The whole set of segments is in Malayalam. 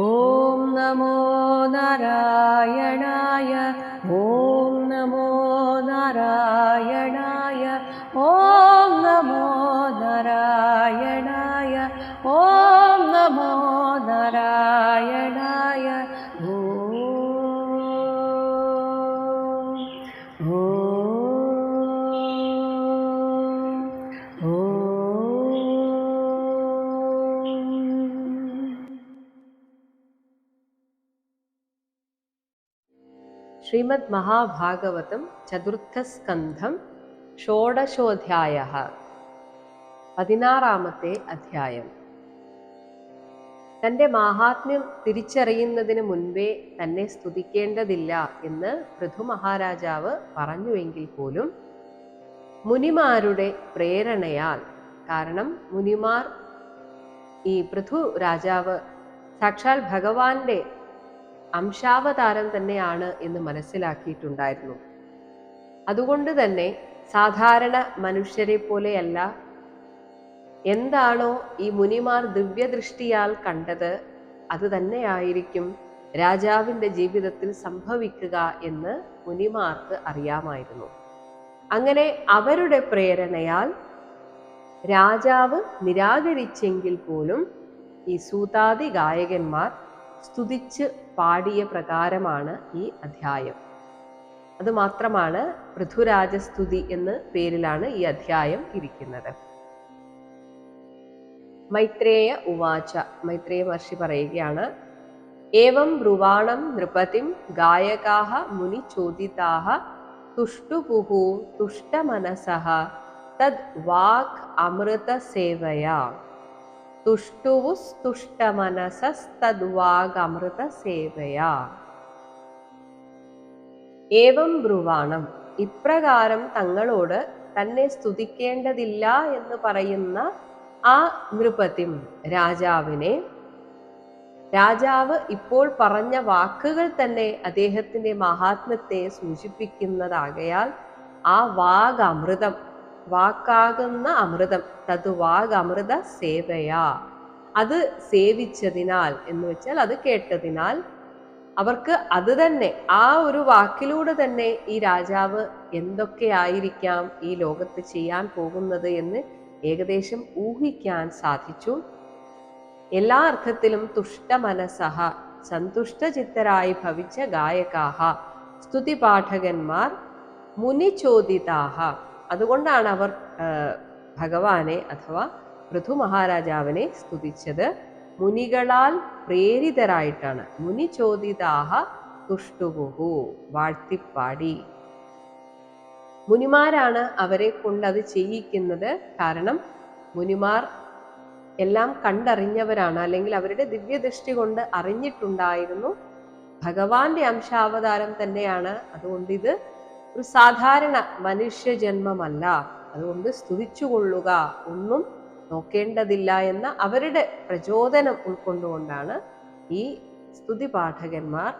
ॐ नमो नारायणाय ശ്രീമദ് മഹാഭാഗവതം ചതുർത്ഥസ്കന്ധം ഷോഡശോധ്യായ പതിനാറാമത്തെ അധ്യായം. തന്റെ മാഹാത്മ്യം തിരിച്ചറിയുന്നതിന് മുൻപേ തന്നെ സ്തുതിക്കേണ്ടതില്ല എന്ന് പൃഥു മഹാരാജാവ് പറഞ്ഞുവെങ്കിൽ പോലും മുനിമാരുടെ പ്രേരണയാൽ കാരണം മുനിമാർ ഈ പൃഥു രാജാവ് സാക്ഷാൽ ഭഗവാന്റെ അംശാവതാരം തന്നെയാണ് എന്ന് മനസ്സിലാക്കിയിട്ടുണ്ടായിരുന്നു. അതുകൊണ്ട് തന്നെ സാധാരണ മനുഷ്യരെ പോലെയല്ല എന്താണോ ഈ മുനിമാർ ദിവ്യദൃഷ്ടിയാൽ കണ്ടത് അത് തന്നെയായിരിക്കും രാജാവിന്റെ ജീവിതത്തിൽ സംഭവിക്കുക എന്ന് മുനിമാർക്ക് അറിയാമായിരുന്നു. അങ്ങനെ അവരുടെ പ്രേരണയാൽ രാജാവ് നിരാകരിച്ചെങ്കിൽ പോലും ഈ സൂതാദി ഗായകന്മാർ സ്തുതിച്ച് പാടിയ പ്രകാരമാണ് ഈ അധ്യായം. അത് മാത്രമാണ് പൃഥുരാജസ്തുതി എന്ന പേരിലാണ് ഈ അധ്യായം ഇരിക്കുന്നത്. മൈത്രേയ ഉവാച മൈത്രേയ മഹർഷി പറയുകയാണ് ഏവം ബ്രുവാണം നൃപതിം ഗായകാഹ മുനി ചോദിതാഹ തുഷ്ടുപുഹു തുഷ്ടമനസഹ തദ് വാക് അമൃത സേവയാ തുഷ്ടുവുസ്തുഷ്ടമനസസ്തദ്വാഗമൃത സേവയാ ഏവം ബ്രുവാണം. ഇപ്രകാരം തങ്ങളോട് തന്നെ സ്തുതിക്കേണ്ടതില്ല എന്ന് പറയുന്ന ആ നൃപതിം രാജാവിനെ രാജാവ് ഇപ്പോൾ പറഞ്ഞ വാക്കുകൾ തന്നെ അദ്ദേഹത്തിന്റെ മഹാത്മ്യത്തെ സൂചിപ്പിക്കുന്നതാകയാൽ ആ വാഗമൃതം വാക്കാകുന്ന അമൃതം. തത് വാഗ് അമൃത സേവയാ. അത് സേവിച്ചതിനാൽ എന്ന് വെച്ചാൽ അത് കേട്ടതിനാൽ അവർക്ക് അത് തന്നെ ആ ഒരു വാക്കിലൂടെ തന്നെ ഈ രാജാവ് എന്തൊക്കെയായിരിക്കാം ഈ ലോകത്ത് ചെയ്യാൻ പോകുന്നത് എന്ന് ഏകദേശം ഊഹിക്കാൻ സാധിച്ചു. എല്ലാ അർത്ഥത്തിലും തുഷ്ട തുഷ്ടമനസഹ സന്തുഷ്ടചിത്തരായി ഭവിച്ച ഗായകാഹ സ്തുതിപാഠകന്മാർ മുനിചോദിതാഹ. അതുകൊണ്ടാണ് അവർ ഭഗവാനെ അഥവാ പൃഥു മഹാരാജാവിനെ സ്തുതിച്ചത്. മുനികളാൽ പ്രേരിതരായിട്ടാണ്. മുനി ചോദിതാഹ തുഷ്ടുവുഹു വാഴ്ത്തിപ്പാടി. മുനിമാരാണ് അവരെ കൊണ്ട് അത് ചെയ്യിക്കുന്നത്. കാരണം മുനിമാർ എല്ലാം കണ്ടറിഞ്ഞവരാണ്. അല്ലെങ്കിൽ അവരുടെ ദിവ്യദൃഷ്ടി കൊണ്ട് അറിഞ്ഞിട്ടുണ്ടായിരുന്നു. ഭഗവാന്റെ അംശാവതാരം തന്നെയാണ്. അതുകൊണ്ട് ഇത് ഒരു സാധാരണ മനുഷ്യജന്മമല്ല. അതുകൊണ്ട് സ്തുതിച്ചുകൊള്ളുക. ഒന്നും നോക്കേണ്ടതില്ല എന്ന അവരുടെ പ്രചോദനം ഉൾക്കൊണ്ടുകൊണ്ടാണ് ഈ സ്തുതി പാഠകന്മാർ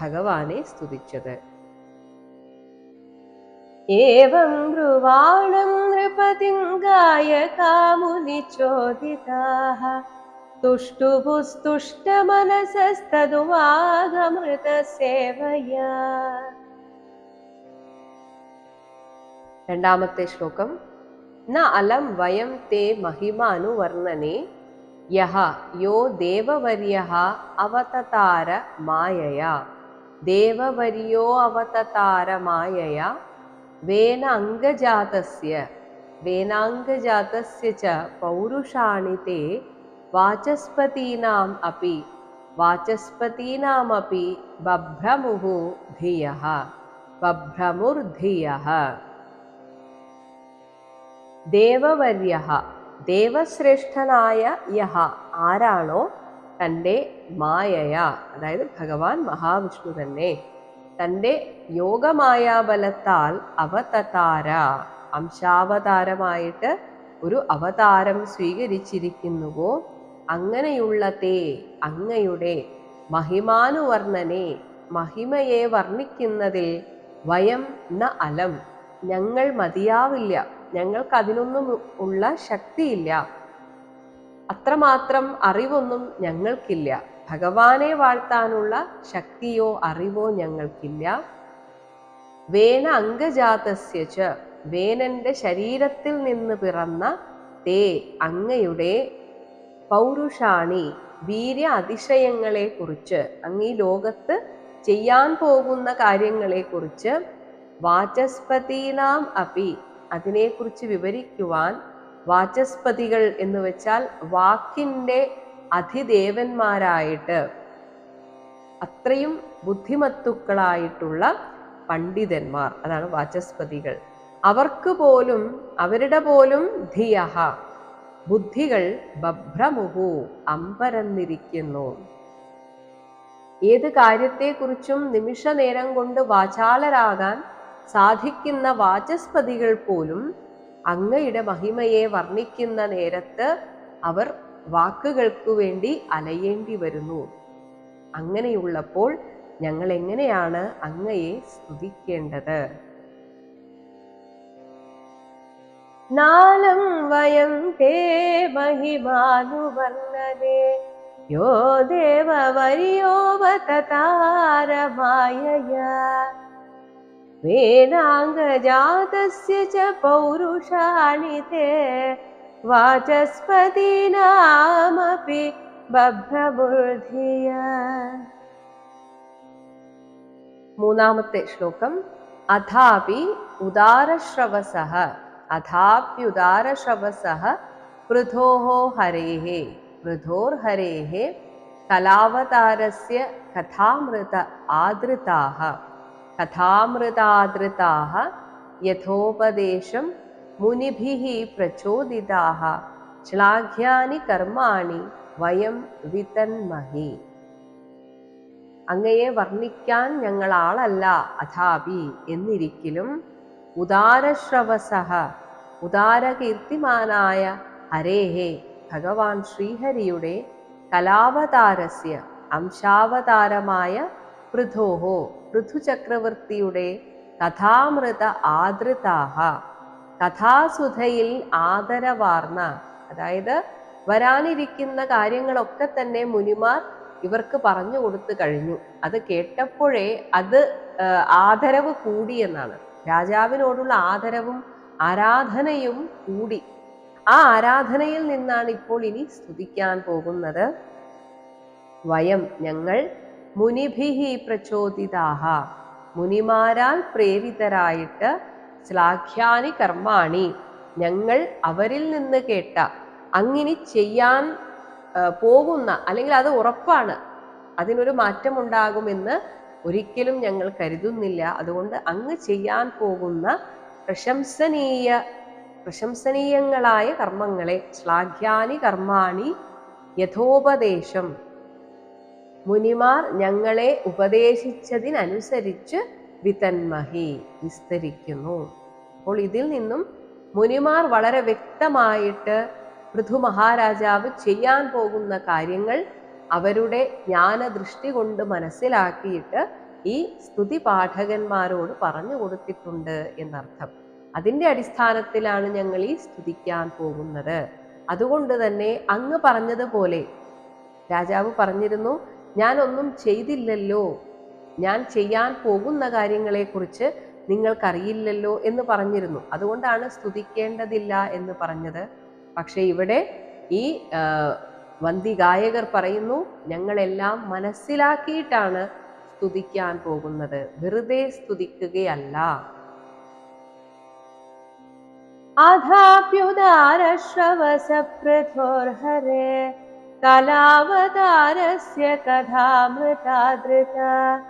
ഭഗവാനെ സ്തുതിച്ചത്. ഏവം ബ്രുവാണം നൃപതിം ഗായകാമുനിചോദിതാः रण्डामत् श्लोकं न अलं वयं ते महिमा अनुवर्णने यः यो देववर्यः अवततार मायया देववर्योऽवतर मायया वेन अङ्गजातस्य वेनाङ्गजातस्य च पौरुषाणि ते वाचस्पतीनाम् अपि वाचस्पतीनामपि बभ्रमुः धियः बभ्रमुर्धियः ദേവവർയ ദേവശ്രേഷ്ഠനായ യഹ ആരാണോ തന്റെ മായയ അതായത് ഭഗവാൻ മഹാവിഷ്ണു തന്നെ. തന്റെ യോഗമായാബലത്താൽ അവതതാര അംശാവതാരമായിട്ട് ഒരു അവതാരം സ്വീകരിച്ചിരിക്കുന്നുവോ? അങ്ങനെയുള്ള തേ അങ്ങയുടെ മഹിമാനുവർണനെ മഹിമയെ വർണിക്കുന്നതിൽ വയം ന അലം ഞങ്ങൾ മതിയാവില്ല. ഞങ്ങൾക്ക് അതിനൊന്നും ഉള്ള ശക്തിയില്ല. അത്രമാത്രം അറിവൊന്നും ഞങ്ങൾക്കില്ല. ഭഗവാനെ വാഴ്ത്താനുള്ള ശക്തിയോ അറിവോ ഞങ്ങൾക്കില്ല. വേന അംഗജാതസ്യ ച. വേനന്റെ ശരീരത്തിൽ നിന്ന് പിറന്ന തേ അങ്ങയുടെ പൗരുഷാണി. വീര്യ അതിശയങ്ങളെ കുറിച്ച് അങ്ങ് ഈ ലോകത്ത് ചെയ്യാൻ പോകുന്ന കാര്യങ്ങളെ കുറിച്ച് വാചസ്പതീനാം അപി. അതിനെക്കുറിച്ച് വിവരിക്കുവാൻ വാചസ്പതികൾ എന്ന് വെച്ചാൽ വാക്കിന്റെ അധിദേവന്മാരായിട്ട്. അത്രയും ബുദ്ധിമത്തുക്കളായിട്ടുള്ള പണ്ഡിതന്മാർ അതാണ് വാചസ്പതികൾ. അവർക്ക് പോലും അവരുടെ പോലും ധിയഹ ബുദ്ധികൾ ബഭ്രമുഹു അമ്പരന്നിരിക്കുന്നു. ഏത് കാര്യത്തെക്കുറിച്ചും നിമിഷ നേരം കൊണ്ട് വാചാലരാകാൻ സാധിക്കുന്ന വാചസ്പതികൾ പോലും അങ്ങയുടെ മഹിമയെ വർണിക്കുന്ന നേരത്ത് അവർ വാക്കുകൾക്കു വേണ്ടി അലയേണ്ടി വരുന്നു. അങ്ങനെയുള്ളപ്പോൾ ഞങ്ങൾ എങ്ങനെയാണ് അങ്ങയെ സ്തുതിക്കേണ്ടത്? നാലം വയം തേ മഹിമാനുവർണനേ യോ ദേവവര്യോവതതാരമായയാ वेनाङ्गजात च पौरुषाणि ते वाचस्पतीनामपि बभ्रबुर्धिय मूनामते श्लोकम्, अथापि उदारश्रवसः, अथाप्युदारश्रवसः पृथोः हरेः, पृथोर्हरेः कलावतारस्य कथामृत കഥാമൃതാദൃതാः യഥോപദേശം മുനിഭിः പ്രചോദിതാः ശ്ലാഘ്യാനി കർമാണി വയം വിതന്മഹി. അങ്ങയെ വർണിക്കാൻ ഞങ്ങൾ ആളല്ല അഥാപി എന്നിരിക്കലും ഉദാരശ്രവസഹ ഉദാരകീർത്തിമാനായ ഹരേഹേ ഭഗവാൻ ശ്രീഹരിയുടെ കലാവതാരസ്യ അംശാവതാരമായ പൃഥോഹോ. പൃഥുചക്രവർത്തിയുടെ കഥാമൃത ആദൃതാഹ. കഥാസുധയിൽ ആദരവാർന്ന അതായത് വരാനിരിക്കുന്ന കാര്യങ്ങളൊക്കെ തന്നെ മുനിമാർ ഇവർക്ക് പറഞ്ഞു കൊടുത്തു കഴിഞ്ഞു. അത് കേട്ടപ്പോഴേ അത് ആദരവ് ആദരവ് കൂടിയെന്നാണ് രാജാവിനോടുള്ള ആദരവും ആരാധനയും കൂടി. ആ ആരാധനയിൽ നിന്നാണ് ഇപ്പോൾ ഇനി സ്തുതിക്കാൻ പോകുന്നത്. വയം ഞങ്ങൾ മുനിഭിഹി പ്രചോദിതാഹ. മുനിമാരാൽ പ്രേരിതരായിട്ട് ശ്ലാഘ്യാനി കർമാണി. ഞങ്ങൾ അവരിൽ നിന്ന് കേട്ട അങ്ങനെ ചെയ്യാൻ പോകുന്ന അല്ലെങ്കിൽ അത് ഉറപ്പാണ്. അതിനൊരു മാറ്റമുണ്ടാകുമെന്ന് ഒരിക്കലും ഞങ്ങൾ കരുതുന്നില്ല. അതുകൊണ്ട് അങ്ങ് ചെയ്യാൻ പോകുന്ന പ്രശംസനീയ പ്രശംസനീയങ്ങളായ കർമ്മങ്ങളെ ശ്ലാഘ്യാനി കർമാണി യഥോപദേശം. മുനിമാർ ഞങ്ങളെ ഉപദേശിച്ചതിനനുസരിച്ച് വിതന്മഹി വിസ്തരിക്കുന്നു. അപ്പോൾ ഇതിൽ നിന്നും മുനിമാർ വളരെ വ്യക്തമായിട്ട് പൃഥു മഹാരാജാവ് ചെയ്യാൻ പോകുന്ന കാര്യങ്ങൾ അവരുടെ ജ്ഞാനദൃഷ്ടി കൊണ്ട് മനസ്സിലാക്കിയിട്ട് ഈ സ്തുതി പാഠകന്മാരോട് പറഞ്ഞു കൊടുത്തിട്ടുണ്ട് എന്നർത്ഥം. അതിന്റെ അടിസ്ഥാനത്തിലാണ് ഞങ്ങൾ ഈ സ്തുതിക്കാൻ പോകുന്നത്. അതുകൊണ്ട് തന്നെ അങ്ങ് പറഞ്ഞതുപോലെ രാജാവ് പറഞ്ഞിരുന്നു ഞാനൊന്നും ചെയ്തില്ലല്ലോ. ഞാൻ ചെയ്യാൻ പോകുന്ന കാര്യങ്ങളെക്കുറിച്ച് നിങ്ങൾക്കറിയില്ലല്ലോ എന്ന് പറഞ്ഞിരുന്നു. അതുകൊണ്ടാണ് സ്തുതിക്കേണ്ടതില്ല എന്ന് പറഞ്ഞത്. പക്ഷേ ഇവിടെ ഈ വന്തി ഗായകർ പറയുന്നു ഞങ്ങളെല്ലാം മനസ്സിലാക്കിയിട്ടാണ് സ്തുതിക്കാൻ പോകുന്നത്. വെറുതെ സ്തുതിക്കുകയല്ല. അധാപ്യുദാരശ്രവസപ്രഥോർഹരേ कलावतारस्य कथामृतादृता।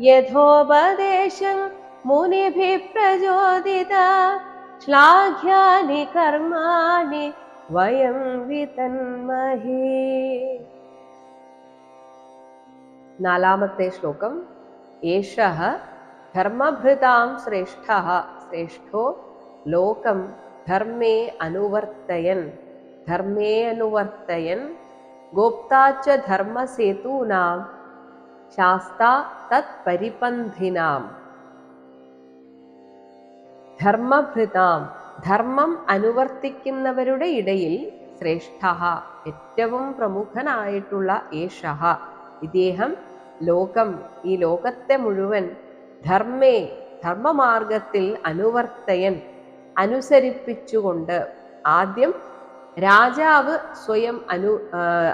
यथोपदेशं मुनिभिः प्रचोदिता। श्लाघ्यानि कर्माणि वयं वितन्महे। नालामते श्लोकम्, एषः धर्मभृतां श्रेष्ठः, श्रेष्ठो लोकं धर्मे अनुवर्तयन्। धर्मे अनुवर्तयन्। ഗോപ്താച്ച ധർമ്മസേതൂനാം ശാസ്ത തത് പരിപന്ഥിനാം ധർമ്മഭൃതാം ധർമ്മം അനുവർത്തിക്കുന്നവരുടെ ഇടയിൽ ശ്രേഷ്ഠ ഏറ്റവും പ്രമുഖനായിട്ടുള്ള ഏഷഹ ഇദ്ദേഹം ലോകം ഈ ലോകത്തെ മുഴുവൻ ധർമ്മേ ധർമ്മമാർഗത്തിൽ അനുവർത്തയൻ അനുസരിപ്പിച്ചുകൊണ്ട് ആദ്യം രാജാവ് സ്വയം അനു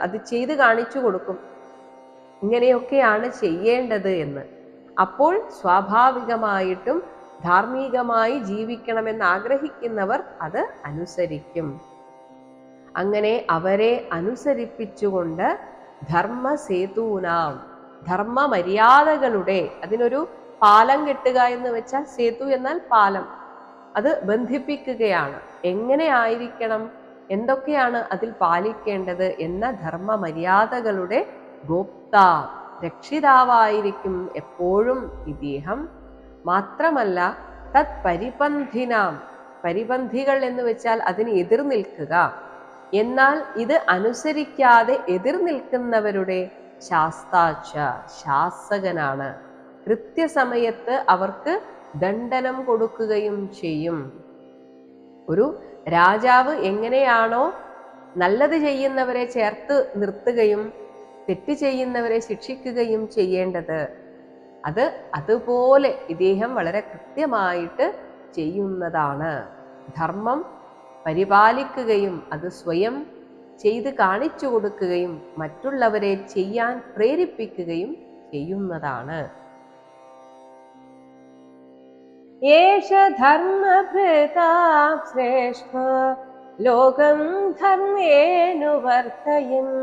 അത് ചെയ്ത് കാണിച്ചു കൊടുക്കും. ഇങ്ങനെയൊക്കെയാണ് ചെയ്യേണ്ടത് എന്ന്. അപ്പോൾ സ്വാഭാവികമായിട്ടും ധാർമ്മികമായി ജീവിക്കണമെന്ന് ആഗ്രഹിക്കുന്നവർ അത് അനുസരിക്കും. അങ്ങനെ അവരെ അനുസരിപ്പിച്ചുകൊണ്ട് ധർമ്മസേതൂനാം ധർമ്മ മര്യാദകളുടെ അതിനൊരു പാലം കെട്ടുക എന്ന് വെച്ചാൽ സേതു എന്നാൽ പാലം. അത് ബന്ധിപ്പിക്കുകയാണ്. എങ്ങനെ ആയിരിക്കണം? എന്തൊക്കെയാണ് അതിൽ പാലിക്കേണ്ടത് എന്ന ധർമ്മ മര്യാദകളുടെ ഗോപ്ത രക്ഷിതാവായിരിക്കും എപ്പോഴും ഇദ്ദേഹം. മാത്രമല്ല തത് പരിപന്ധിനാം പരിപന്ധികൾ എന്ന് വെച്ചാൽ അതിന് എതിർ നിൽക്കുക. എന്നാൽ ഇത് അനുസരിക്കാതെ എതിർ നിൽക്കുന്നവരുടെ ശാസ്താച്ച ശാസകനാണ്. കൃത്യസമയത്ത് അവർക്ക് ദണ്ഡനം കൊടുക്കുകയും ചെയ്യും. ഒരു രാജാവ് എങ്ങനെയാണോ നല്ലത് ചെയ്യുന്നവരെ ചേർത്ത് നിർത്തുകയും തെറ്റ് ചെയ്യുന്നവരെ ശിക്ഷിക്കുകയും ചെയ്യേണ്ടത്. അത് അതുപോലെ ഇദ്ദേഹം വളരെ കൃത്യമായിട്ട് ചെയ്യുന്നതാണ്. ധർമ്മം പരിപാലിക്കുകയും അത് സ്വയം ചെയ്ത് കാണിച്ചു കൊടുക്കുകയും മറ്റുള്ളവരെ ചെയ്യാൻ പ്രേരിപ്പിക്കുകയും ചെയ്യുന്നതാണ്. ഏഷ ധർമ്മഭൃതാ ശ്രേഷ്ഠ ലോകം धर्मेऽनुवर्तयन्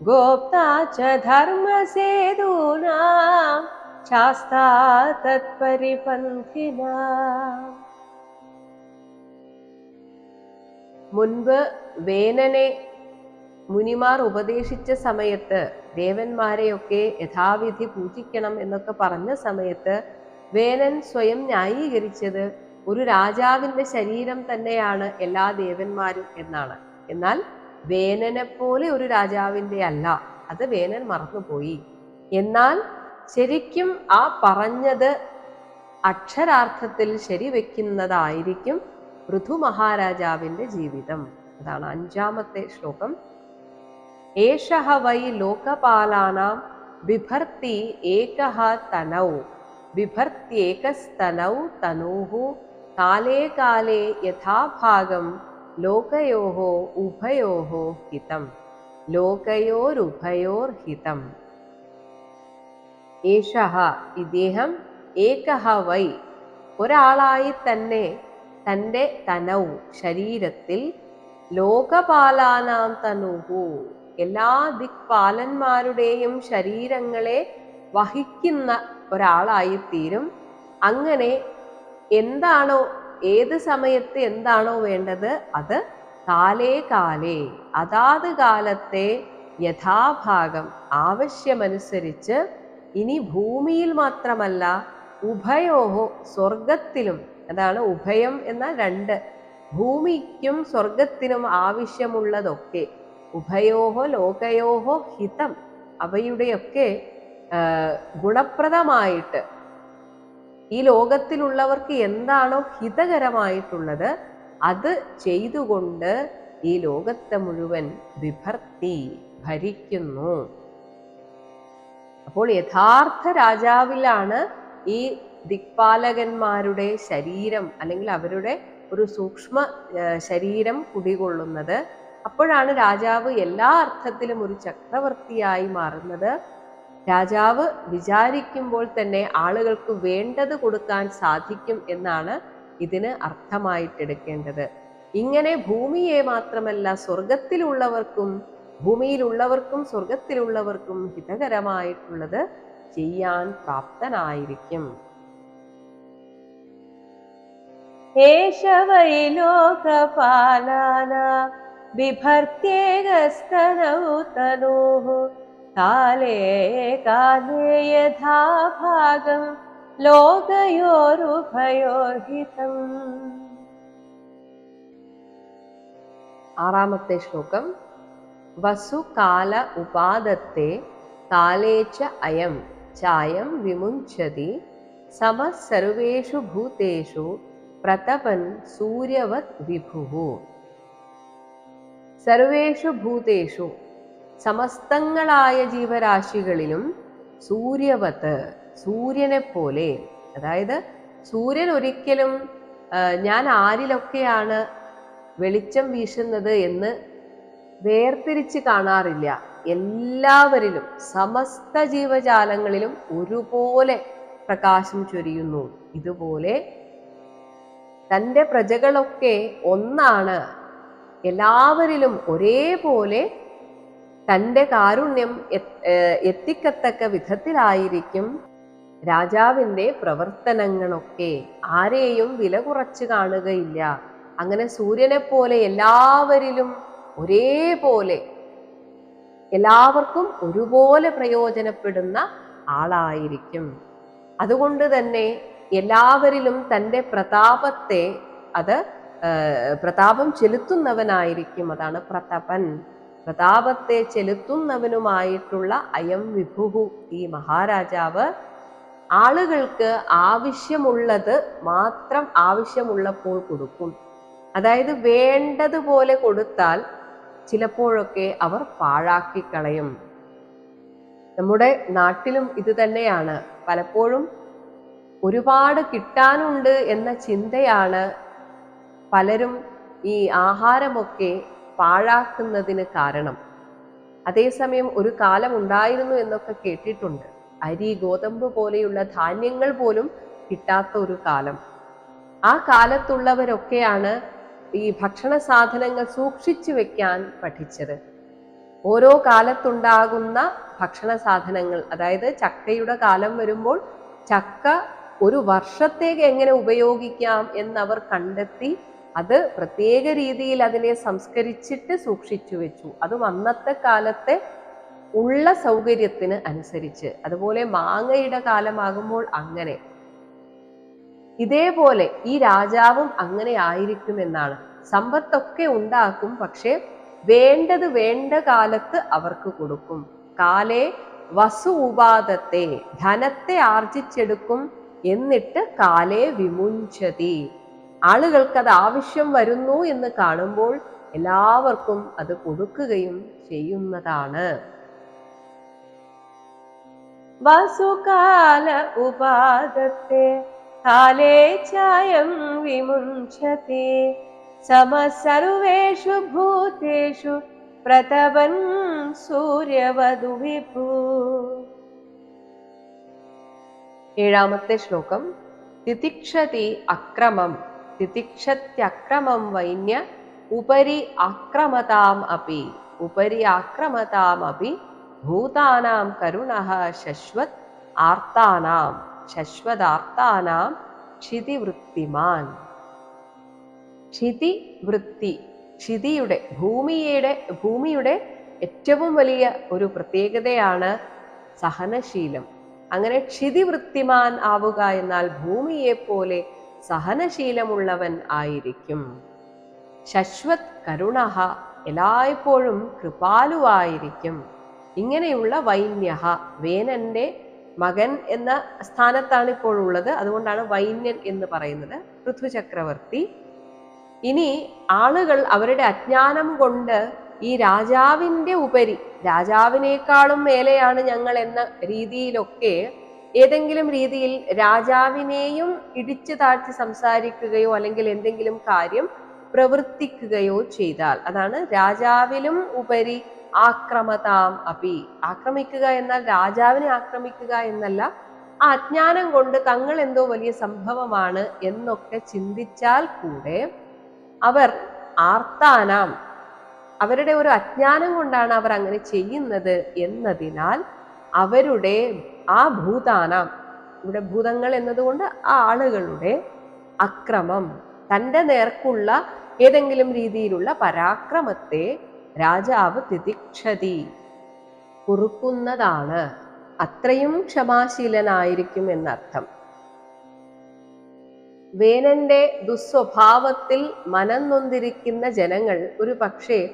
ഗോപ്താ ച ധർമ്മസേതൂനാം ശാസ്താ തത്പരിപന്ഥിന. മുൻപ് വേനനെ മുനിമാർ ഉപദേശിച്ച സമയത്ത് ദേവന്മാരെയൊക്കെ യഥാവിധി പൂജിക്കണം എന്നൊക്കെ പറഞ്ഞ സമയത്ത് വേനൻ സ്വയം ന്യായീകരിച്ചത് ഒരു രാജാവിന്റെ ശരീരം തന്നെയാണ് എല്ലാ ദേവന്മാരും എന്നാണ്. എന്നാൽ വേനനെ പോലെ ഒരു രാജാവിന്റെ അല്ല. അത് വേനൻ മറന്നുപോയി. എന്നാൽ ശരിക്കും ആ പറഞ്ഞത് അക്ഷരാർത്ഥത്തിൽ ശരി ശരിവെക്കുന്നതായിരിക്കും ഋതു മഹാരാജാവിന്റെ ജീവിതം. അതാണ് അഞ്ചാമത്തെ ശ്ലോകം. ഏഷഹ വൈ ലോകപാലാനാം ബിഭർത്തി ഏകഹ തനൗ. ബിഭർത്യേകസ്തനൗ तनोः കാലേ കാലേ യഥാഭാഗം लोकयोः उभयोः ഹിതം. लोकयोरुभयोर्हितम् ഏഷഹ ഇദ്ദേഹം ഏകഹ വൈ. ഒരാളായി തന്നെ തന്റെ തനൗ ശരീരത്തിൽ ലോകപാലാനാം തനുഹു. എല്ലാ ദിക്പാലന്മാരുടെയും ശരീരങ്ങളെ വഹിക്കുന്ന ഒരാളായിത്തീരും അങ്ങനെ എന്താണോ ഏത് സമയത്ത് എന്താണോ വേണ്ടത് അത് കാലേ കാലേ അതാത് കാലത്തെ യഥാഭാഗം ആവശ്യമനുസരിച്ച് ഇനി ഭൂമിയിൽ മാത്രമല്ല ഉഭയോഹോ സ്വർഗത്തിലും അതാണ് ഉഭയം എന്ന രണ്ട് ഭൂമിക്കും സ്വർഗത്തിനും ആവശ്യമുള്ളതൊക്കെ ഉഭയോഹോ ലോകയോഹോ ഹിതം അവയുടെയൊക്കെ ഗുണപ്രദമായിട്ട് ഈ ലോകത്തിലുള്ളവർക്ക് എന്താണോ ഹിതകരമായിട്ടുള്ളത് അത് ചെയ്തുകൊണ്ട് ഈ ലോകത്തെ മുഴുവൻ വിഭർത്തി ഭരിക്കുന്നു. അപ്പോൾ യഥാർത്ഥ രാജാവിലാണ് ഈ ദിക്പാലകന്മാരുടെ ശരീരം അല്ലെങ്കിൽ അവരുടെ ഒരു സൂക്ഷ്മ ശരീരം കുടികൊള്ളുന്നത്. അപ്പോഴാണ് രാജാവ് എല്ലാ അർത്ഥത്തിലും ഒരു ചക്രവർത്തിയായി മാറുന്നത്. രാജാവ് വിചാരിക്കുമ്പോൾ തന്നെ ആളുകൾക്ക് വേണ്ടത് കൊടുക്കാൻ സാധിക്കും എന്നാണ് ഇതിന് അർത്ഥമായിട്ടെടുക്കേണ്ടത്. ഇങ്ങനെ ഭൂമിയെ മാത്രമല്ല സ്വർഗത്തിലുള്ളവർക്കും ഭൂമിയിലുള്ളവർക്കും സ്വർഗത്തിലുള്ളവർക്കും ഹിതകരമായിട്ടുള്ളത് ചെയ്യാൻ പ്രാപ്തനായിരിക്കും. ഏഷ വിഭർത്തേകസ്തനൗ ലോകപാലാന ബിഭർത്തേകസ്തനൗ തനൂഃ കാലേ കാലേ യഥാഭാഗം ലോകയോരുഭയോഹിതം. ആറാമത്തെ ശ്ലോകം. വസുകാല ഉപാദത്തെ കാലേച്ച അയം ചായം വിമുഞ്ചതി സമ സർവേഷു ഭൂതേഷു പ്രതപൻ സൂര്യവത് വിഭു സർവേഷു ഭൂതേഷു സമസ്തങ്ങളായ ജീവരാശികളിലും സൂര്യവത്ത് സൂര്യനെ പോലെ അതായത് സൂര്യൻ ഒരിക്കലും ഞാൻ ആരിലൊക്കെയാണ് വെളിച്ചം വീശുന്നത് എന്ന് വേർതിരിച്ച് കാണാറില്ല. എല്ലാവരിലും സമസ്ത ജീവജാലങ്ങളിലും ഒരുപോലെ പ്രകാശം ചൊരിയുന്നു. ഇതുപോലെ തന്റെ പ്രജകളൊക്കെ ഒന്നാണ്. എല്ലാവരിലും ഒരേപോലെ തന്റെ കാരുണ്യം എത്തിക്കത്തക്ക വിധത്തിലായിരിക്കും രാജാവിന്റെ പ്രവർത്തനങ്ങളൊക്കെ. ആരെയും വില കുറച്ച് കാണുകയില്ല. അങ്ങനെ സൂര്യനെ പോലെ എല്ലാവരിലും ഒരേപോലെ എല്ലാവർക്കും ഒരുപോലെ പ്രയോജനപ്പെടുന്ന ആളായിരിക്കും. അതുകൊണ്ട് തന്നെ എല്ലാവരിലും തന്റെ പ്രതാപത്തെ അത് പ്രതാപം ചെലുത്തുന്നവനായിരിക്കും. അതാണ് പ്രതപൻ. പ്രതാപത്തെ ചെലുത്തുന്നവനുമായിട്ടുള്ള അയം വിഭുഹു. ഈ മഹാരാജാവ് ആളുകൾക്ക് ആവശ്യമുള്ളത് മാത്രം ആവശ്യമുള്ളപ്പോൾ കൊടുക്കും. അതായത് വേണ്ടതുപോലെ കൊടുത്താൽ ചിലപ്പോഴൊക്കെ അവർ പാഴാക്കി കളയും. നമ്മുടെ നാട്ടിലും ഇത് തന്നെയാണ്. പലപ്പോഴും ഒരുപാട് കിട്ടാനുണ്ട് എന്ന ചിന്തയാണ് പലരും ഈ ആഹാരമൊക്കെ പാഴാക്കുന്നതിന് കാരണം. അതേസമയം ഒരു കാലം ഉണ്ടായിരുന്നു എന്നൊക്കെ കേട്ടിട്ടുണ്ട്. അരി ഗോതമ്പ് പോലെയുള്ള ധാന്യങ്ങൾ പോലും കിട്ടാത്ത ഒരു കാലം. ആ കാലത്തുള്ളവരൊക്കെയാണ് ഈ ഭക്ഷണ സാധനങ്ങൾ സൂക്ഷിച്ചു വെക്കാൻ പഠിച്ചത്. ഓരോ കാലത്തുണ്ടാകുന്ന ഭക്ഷണ സാധനങ്ങൾ അതായത് ചക്കയുടെ കാലം വരുമ്പോൾ ചക്ക ഒരു വർഷത്തേക്ക് എങ്ങനെ ഉപയോഗിക്കാം എന്നവർ കണ്ടെത്തി അത് പ്രത്യേക രീതിയിൽ അതിനെ സംസ്കരിച്ചിട്ട് സൂക്ഷിച്ചു വെച്ചു. അതും അന്നത്തെ കാലത്തെ ഉള്ള സൗകര്യത്തിന് അനുസരിച്ച്. അതുപോലെ മാങ്ങയുടെ കാലമാകുമ്പോൾ അങ്ങനെ. ഇതേപോലെ ഈ രാജാവും അങ്ങനെ ആയിരിക്കുമെന്നാണ്. സമ്പത്തൊക്കെ ഉണ്ടാക്കും പക്ഷെ വേണ്ടത് വേണ്ട കാലത്ത് അവർക്ക് കൊടുക്കും. കാലേ വസു ഉപാദത്തെ ധനത്തെ ആർജിച്ചെടുക്കും എന്നിട്ട് കാലേ വിമുഞ്ചതി. ആളുകൾക്ക് അത് ആവശ്യം വരുന്നു എന്ന് കാണുമ്പോൾ എല്ലാവർക്കും അത് കൊടുക്കുകയും ചെയ്യുന്നതാണ്. വസുകാല ഉപാദത്തെ കാലേ ചായം വിമുഞ്ചതി സമസർവേഷു ഭൂതേഷു പ്രതപൻ സൂര്യവധു ഏഴാമത്തെ ശ്ലോകം തിതിക്ഷതി അക്രമം. തിതിക്ഷത്യക്രമം വൈന്യ ഉപരി ആക്രമതാം അപി ഉപരി ആക്രമതാം അപി ഭൂതാനാം കരുണഃ ശശ്വത് ആർത്താനാം ശശ്വതാർത്താനാം ക്ഷിതിവൃത്തിമാൻ ക്ഷിതിവൃത്തി ക്ഷിതിയുടെ ഭൂമിയുടെ ഭൂമിയുടെ ഏറ്റവും വലിയ ഒരു പ്രത്യേകതയാണ് സഹനശീലം. അങ്ങനെ ക്ഷിതിവൃത്തിമാൻ ആവുക എന്നാൽ ഭൂമിയെ പോലെ സഹനശീലമുള്ളവൻ ആയിരിക്കും. ശശ്വത് കരുണ എല്ലായ്പ്പോഴും കൃപാലുവായിരിക്കും. ഇങ്ങനെയുള്ള വൈന്യഹ വേനന്റെ മകൻ എന്ന സ്ഥാനത്താണ് ഇപ്പോൾ ഉള്ളത്. അതുകൊണ്ടാണ് വൈന്യൻ എന്ന് പറയുന്നത് പൃഥ്വിചക്രവർത്തി. ഇനി ആളുകൾ അവരുടെ അജ്ഞാനം കൊണ്ട് ഈ രാജാവിന്റെ ഉപരി രാജാവിനേക്കാളും മേലെയാണ് ഞങ്ങൾ എന്ന രീതിയിലൊക്കെ ഏതെങ്കിലും രീതിയിൽ രാജാവിനെയും ഇടിച്ചു താഴ്ത്തി സംസാരിക്കുകയോ അല്ലെങ്കിൽ എന്തെങ്കിലും കാര്യം പ്രവർത്തിക്കുകയോ ചെയ്താൽ അതാണ് രാജാവിലും ഉപരി ആക്രമതാം അപി ആക്രമിക്കുക എന്നാൽ രാജാവിനെ ആക്രമിക്കുക എന്നല്ല ആ അജ്ഞാനം കൊണ്ട് തങ്ങൾ എന്തോ വലിയ സംഭവമാണ് എന്നൊക്കെ ചിന്തിച്ചാൽ കൂടെ അവർ ആർത്താനാം. അവരുടെ ഒരു അജ്ഞാനം കൊണ്ടാണ് അവർ അങ്ങനെ ചെയ്യുന്നത് എന്നതിനാൽ അവരുടെ ആ ഭൂതാനാം. ഇവിടെ ഭൂതങ്ങൾ എന്നതുകൊണ്ട് ആ ആളുകളുടെ അക്രമം. തന്റെ നേർക്കുള്ള ഏതെങ്കിലും രീതിയിലുള്ള പരാക്രമത്തെ രാജാവ് തിതിക്ഷതി. കുറുക്കുന്നതാണ്. അത്രയും ക്ഷമാശീലനായിരിക്കും എന്നർത്ഥം. വേനന്റെ ദുസ്വഭാവത്തിൽ മനം നൊന്തിരിക്കുന്ന ജനങ്ങൾ ഒരു പക്ഷേ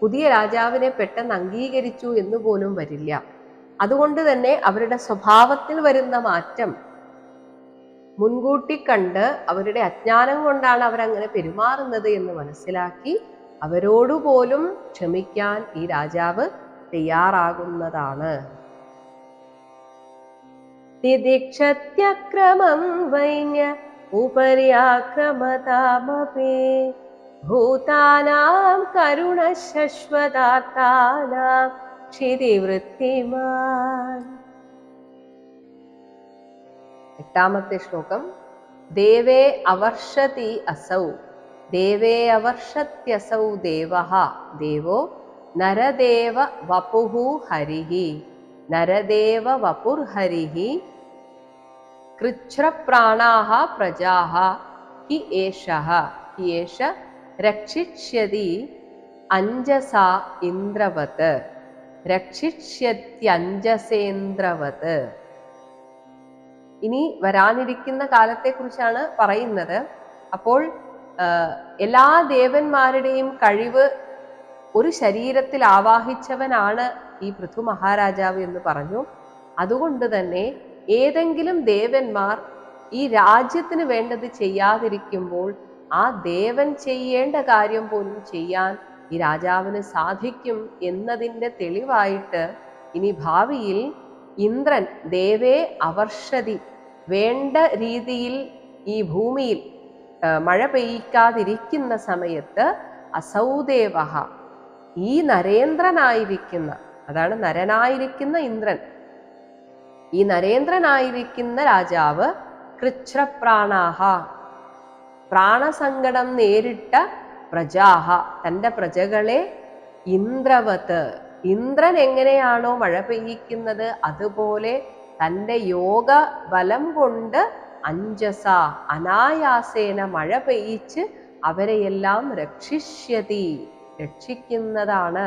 പുതിയ രാജാവിനെ പെട്ടെന്ന് അംഗീകരിച്ചു എന്ന് പോലും വരില്ല. അതുകൊണ്ട് തന്നെ അവരുടെ സ്വഭാവത്തിൽ വരുന്ന മാറ്റം മുൻകൂട്ടി കണ്ട് അവരുടെ അജ്ഞാനം കൊണ്ടാണ് അവരങ്ങനെ പെരുമാറുന്നത് എന്ന് മനസ്സിലാക്കി അവരോടുപോലും ക്ഷമിക്കാൻ ഈ രാജാവ് തയ്യാറാകുന്നതാണ്. തിദിക്ഷത്യക്രമം വൈന്യ ഉപര്യാക്രമതാമപി ഭൂതാനാം കരുണ ശശ്വതാർത്ഥാനാം ക്ഷിതിവൃത്തിമാൻ എട്ടാമത്തെ ശ്ലോകം. ദേവേ അവർഷതി അസൗ. ദേവേ അവർഷത്യസൗ ദേവ ദേവോ നരദേവ വപുഹു ഹരിഹി. നരദേവ വപുർഹരിः കൃച്ഛ്രപ്രാണാഹ പ്രജാഹ. ഹി ഏഷः ഹി ഏഷ രക്ഷിഷ്യതി അഞ്ജസ ഇന്ദ്രവത്. രക്ഷിഷ്യത്യഞ്ജസേന്ദ്രവത്. ഇനി വരാനിരിക്കുന്ന കാലത്തെക്കുറിച്ചാണ് പറയുന്നത്. അപ്പോൾ എല്ലാ ദേവന്മാരുടെയും കഴിവ് ഒരു ശരീരത്തിൽ ആവാഹിച്ചവനാണ് ഈ പൃഥു മഹാരാജാവ് എന്ന് പറഞ്ഞു. അതുകൊണ്ട് തന്നെ ഏതെങ്കിലും ദേവന്മാർ ഈ രാജ്യത്തിന് വേണ്ടത് ചെയ്യാതിരിക്കുമ്പോൾ ആ ദേവൻ ചെയ്യേണ്ട കാര്യം പോലും ചെയ്യാൻ ഈ രാജാവിന് സാധിക്കും എന്നതിന്റെ തെളിവായിട്ട് ഇനി ഭാവിയിൽ ഇന്ദ്രൻ ദേവേ അവർഷതി വേണ്ട രീതിയിൽ ഈ ഭൂമിയിൽ മഴ പെയ്യിക്കാതിരിക്കുന്ന സമയത്ത് അസൗദേവ ഈ നരേന്ദ്രനായിരിക്കുന്ന അതാണ് നരനായിരിക്കുന്ന ഇന്ദ്രൻ ഈ നരേന്ദ്രനായിരിക്കുന്ന രാജാവ് കൃച്ഛ്രപ്രാണാഹ പ്രാണസങ്കടം നേരിട്ട പ്രജാഹ തന്റെ പ്രജകളെ ഇന്ദ്രവത്ത്. ഇന്ദ്രൻ എങ്ങനെയാണോ മഴ പെയ്യിക്കുന്നത് അതുപോലെ തന്റെ യോഗ ബലം കൊണ്ട് അഞ്ചസ അനായാസേന മഴ പെയ്യിച്ച് അവരെയെല്ലാം രക്ഷിഷ്യതി രക്ഷിക്കുന്നതാണ്.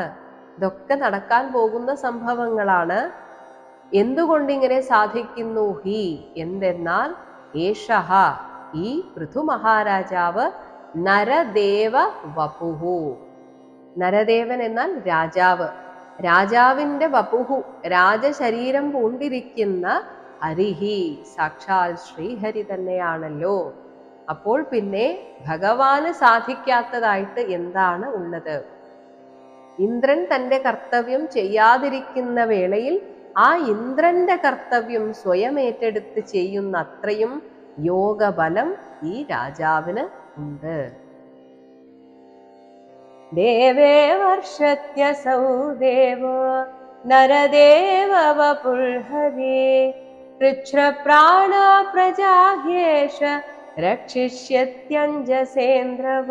ഇതൊക്കെ നടക്കാൻ പോകുന്ന സംഭവങ്ങളാണ്. എന്തുകൊണ്ടിങ്ങനെ സാധിക്കുന്നു ഹി? എന്തെന്നാൽ ഈ പൃഥു മഹാരാജാവ് നരദേവ വപുഹു. നരദേവൻ എന്നാൽ രാജാവ്. രാജാവിന്റെ വപുഹു രാജശരീരം പൂണ്ടിരിക്കുന്ന ഹരിഹി സാക്ഷാൽ ശ്രീഹരി തന്നെയാണല്ലോ. അപ്പോൾ പിന്നെ ഭഗവാന് സാധിക്കാത്തതായിട്ട് എന്താണ് ഉള്ളത്? ഇന്ദ്രൻ തന്റെ കർത്തവ്യം ചെയ്യാതിരിക്കുന്ന വേളയിൽ ആ ഇന്ദ്രന്റെ കർത്തവ്യം സ്വയം ഏറ്റെടുത്ത് ചെയ്യുന്ന അത്രയും യോഗബലം ഈ രാജാവിന് देवे वर्षत्यसौ देवो नरदेव वपुर्हरे पृच्छ्रप्राणप्रजाह्येष रक्षिष्यत्यञ्जसेन्द्रव